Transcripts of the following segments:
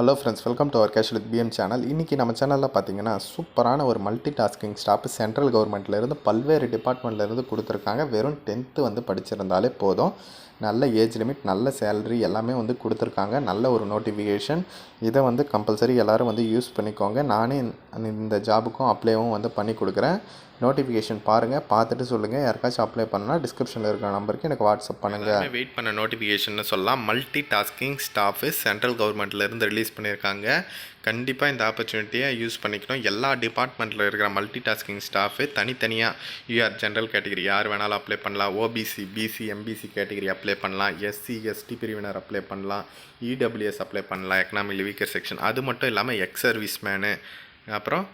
Hello friends welcome to our cash with PM channel இன்றைக்கி நம்ம சேனலில் பார்த்தீங்கன்னா சூப்பரான ஒரு மல்டி டாஸ்கிங் ஸ்டாஃப் சென்ட்ரல் கவர்மெண்ட்லேருந்து பல்வேறு டிபார்ட்மெண்ட்லேருந்து கொடுத்துருக்காங்க. வெறும் டென்த்து வந்து படிச்சிருந்தாலே போதும். நல்ல ஏஜ் லிமிட் நல்ல சேலரி எல்லாமே வந்து கொடுத்துருக்காங்க. நல்ல ஒரு நோட்டிஃபிகேஷன் இதை வந்து கம்பல்சரி எல்லோரும் வந்து யூஸ் பண்ணிக்கோங்க. நானே இந்த- ஜாபுக்கும் அப்ளைவும் வந்து பண்ணி கொடுக்குறேன். நோட்டிஃபிகேஷன் பாருங்கள் பார்த்துட்டு சொல்லுங்கள் யாருக்காச்சும் அப்ளை பண்ணால் டிஸ்கிரிப்ஷனில் இருக்கிற நம்பருக்கு எனக்கு வாட்ஸ்அப் பண்ணுங்கள் வெயிட் பண்ண நோட்டிஃபிகேஷன் சொல்லலாம். மல்டி டாஸ்கிங் ஸ்டாஃபு சென்ட்ரல் கவர்மெண்ட்லேருந்து ரிலீஸ் பண்ணியிருக்காங்க. கண்டிப்பாக இந்த ஆப்பர்ச்சுனிட்டியை யூஸ் பண்ணிக்கணும். எல்லா டிபார்ட்மெண்ட்டில் இருக்கிற மல்டி டாஸ்கிங் ஸ்டாஃபு தனித்தனியாக யூஆர் ஜென்ரல் கேட்டகரி யார் வேணாலும் அப்ளை பண்ணலாம். OBC BC MBC category apply பண்ணலாம். எஸ்சி எஸ்டி பிரிவினர் அப்ளை பண்ணலாம். இடபிள்யூஎஸ் அப்ளை பண்ணலாம். எக்கனாமிக் வீக்கர் செக்ஷன் அது மட்டும் இல்லாமல் எக்ஸ் சர்வீஸ் மேனு அப்புறம்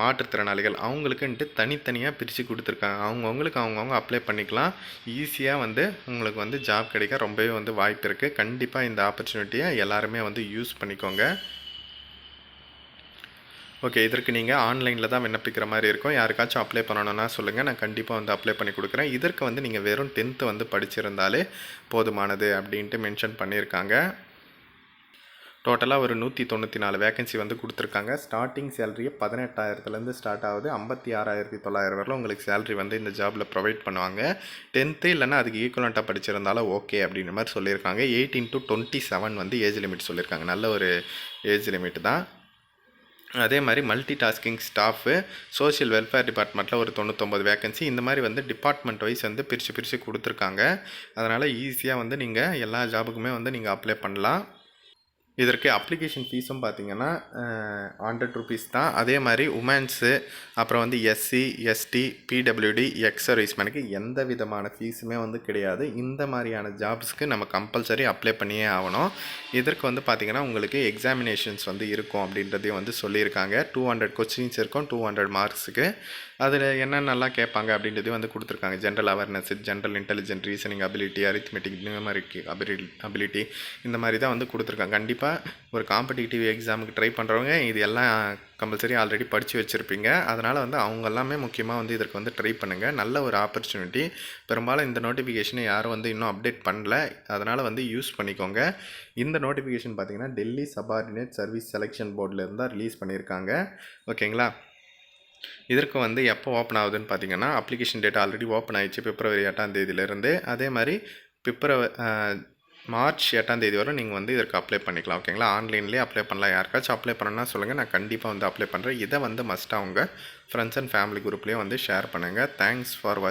மாற்றுத்திறனாளிகள் அவங்களுக்குன்ட்டு தனித்தனியாக பிரித்து கொடுத்துருக்காங்க. அவங்கவுங்களுக்கு அவங்கவுங்க அப்ளை பண்ணிக்கலாம். ஈஸியாக வந்து உங்களுக்கு வந்து ஜாப் கிடைக்க ரொம்பவே வந்து வாய்ப்பு இருக்குது கண்டிப்பாக இந்த ஆப்பர்ச்சுனிட்டியை எல்லாருமே வந்து யூஸ் பண்ணிக்கோங்க. ஓகே இதற்கு நீங்கள் ஆன்லைனில் தான் விண்ணப்பிக்கிற மாதிரி இருக்கும். யாருக்காச்சும் அப்ளை பண்ணணும்னா சொல்லுங்கள் நான் கண்டிப்பாக வந்து அப்ளை பண்ணி கொடுக்குறேன். இதற்கு வந்து நீங்கள் வெறும் டென்த்து வந்து படிச்சிருந்தாலே போதுமானது அப்படின்ட்டு மென்ஷன் பண்ணியிருக்காங்க. டோட்டலாக ஒரு நூற்றி தொண்ணூற்றி நாலு வேகன்சி வந்து கொடுத்துருக்காங்க. ஸ்டார்டிங் சேலரியே பதினெட்டாயிரத்துலேருந்து ஸ்டார்ட் ஆகுது. ஐம்பத்தி ஆறாயிரத்தி தொள்ளாயிரம் வரல உங்களுக்கு சேலரி வந்து இந்த ஜாபில் ப்ரொவைட் பண்ணுவாங்க. டென்த்து இல்லைனா அதுக்கு ஈக்குவலண்ட்டாக படிச்சிருந்தாலும் ஓகே அப்படின்ற மாதிரி சொல்லியிருக்காங்க. எயிட்டீன் டு டுவெண்ட்டி செவன் வந்து ஏஜ் லிமிட் சொல்லியிருக்காங்க. நல்ல ஒரு ஏஜ் லிமிட் தான். அதே மாதிரி multi tasking staff social welfare டிபார்ட்மெண்ட்டில் ஒரு தொண்ணூத்தொம்பது வேகன்சி இந்த மாதிரி வந்து டிபார்ட்மெண்ட் வைஸ் வந்து பிரித்து பிரித்து கொடுத்துருக்காங்க. அதனால் ஈஸியாக வந்து நீங்கள் எல்லா ஜாபுக்குமே வந்து நீங்கள் அப்ளை பண்ணலாம். இதற்கு அப்ளிகேஷன் ஃபீஸும் பார்த்தீங்கன்னா ஹண்ட்ரட் ருபீஸ் தான். அதே மாதிரி உமன்ஸு அப்புறம் வந்து எஸ்சி எஸ்டி பிடபிள்யூடி எக்ஸ் சர்வீஸ்மேனுக்கு எந்த விதமான ஃபீஸுமே வந்து கிடையாது. இந்த மாதிரியான ஜாப்ஸ்க்கு நம்ம கம்பல்சரி அப்ளை பண்ணியே ஆகணும். இதற்கு வந்து பார்த்திங்கன்னா உங்களுக்கு எக்ஸாமினேஷன்ஸ் வந்து இருக்கும் அப்படின்றதையும் வந்து சொல்லியிருக்காங்க. டூ ஹண்ட்ரட் கொஸ்டின்ஸ் இருக்கும் டூ ஹண்ட்ரட் மார்க்ஸுக்கு அதில் என்னென்னலாம் கேட்பாங்க அப்படின்றதையும் வந்து கொடுத்துருக்காங்க. General awareness general intelligent reasoning ability arithmetic numeric அபிலி ability இந்த மாதிரி தான் வந்து கொடுத்துருக்காங்க. கண்டிப்பாக ஒரு காம்படிட்டிவ் எக்ஸாமுக்கு ட்ரை பண்ணுறவங்க இது எல்லாம் கம்பல்சரி ஆல்ரெடி படித்து வச்சுருப்பீங்க. அதனால் வந்து அவங்க எல்லாமே முக்கியமாக வந்து இதற்கு வந்து ட்ரை பண்ணுங்கள் நல்ல ஒரு ஆப்பர்ச்சுனிட்டி பெரும்பாலும் இந்த நோட்டிஃபிகேஷனை யாரும் வந்து இன்னும் அப்டேட் பண்ணல. அதனால் வந்து யூஸ் பண்ணிக்கோங்க. இந்த நோட்டிஃபிகேஷன் பார்த்தீங்கன்னா டெல்லி சபார்டினேட் சர்வீஸ் செலெக்ஷன் போர்டில் தான் ரிலீஸ் பண்ணியிருக்காங்க ஓகேங்களா? இதற்கு வந்து எப்போ ஓப்பன் ஆகுதுன்னு பார்த்தீங்கன்னா அப்ளிகேஷன் டேட் ஆல்ரெடி ஓப்பன் ஆயிடுச்சு. பிப்ரவரி எட்டாம் தேதியிலேருந்து. அதே மாதிரி பிப்ரவரி மார்ச் எட்டாம் தேதி வரை நீங்கள் வந்து இதற்கு அப்ளை பண்ணிக்கலாம் ஓகேங்களா ஆன்லைன்லேயே அப்ளை பண்ணலாம். யாருக்காச்சும் அப்ளை பண்ணணும்னா சொல்லுங்கள் நான் கண்டிப்பாக வந்து அப்ளை பண்ணுறேன் இதை வந்து மஸ்ட்டாக உங்கள் ஃப்ரெண்ட்ஸ் அண்ட் ஃபேமிலி குரூப்லேயே வந்து ஷேர் பண்ணுங்கள் தேங்க்ஸ் ஃபார் வாட்ச்